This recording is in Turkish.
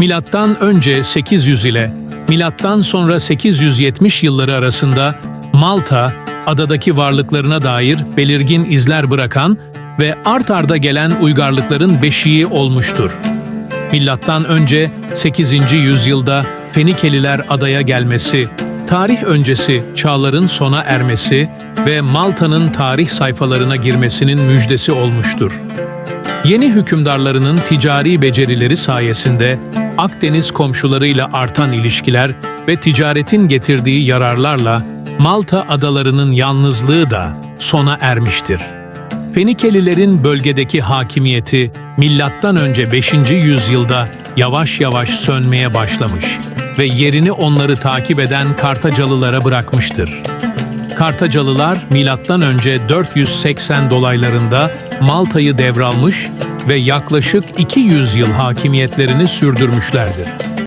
Milattan önce 800 ile milattan sonra 870 yılları arasında Malta, adadaki varlıklarına dair belirgin izler bırakan ve art arda gelen uygarlıkların beşiği olmuştur. Milattan önce 8. yüzyılda Fenikeliler adaya gelmesi, tarih öncesi çağların sona ermesi ve Malta'nın tarih sayfalarına girmesinin müjdesi olmuştur. Yeni hükümdarlarının ticari becerileri sayesinde Akdeniz komşularıyla artan ilişkiler ve ticaretin getirdiği yararlarla Malta adalarının yalnızlığı da sona ermiştir. Fenikelilerin bölgedeki hakimiyeti milattan önce 5. yüzyılda yavaş yavaş sönmeye başlamış ve yerini onları takip eden Kartacalılara bırakmıştır. Kartacalılar önce 480 dolaylarında Malta'yı devralmış ve yaklaşık 200 yıl hakimiyetlerini sürdürmüşlerdir.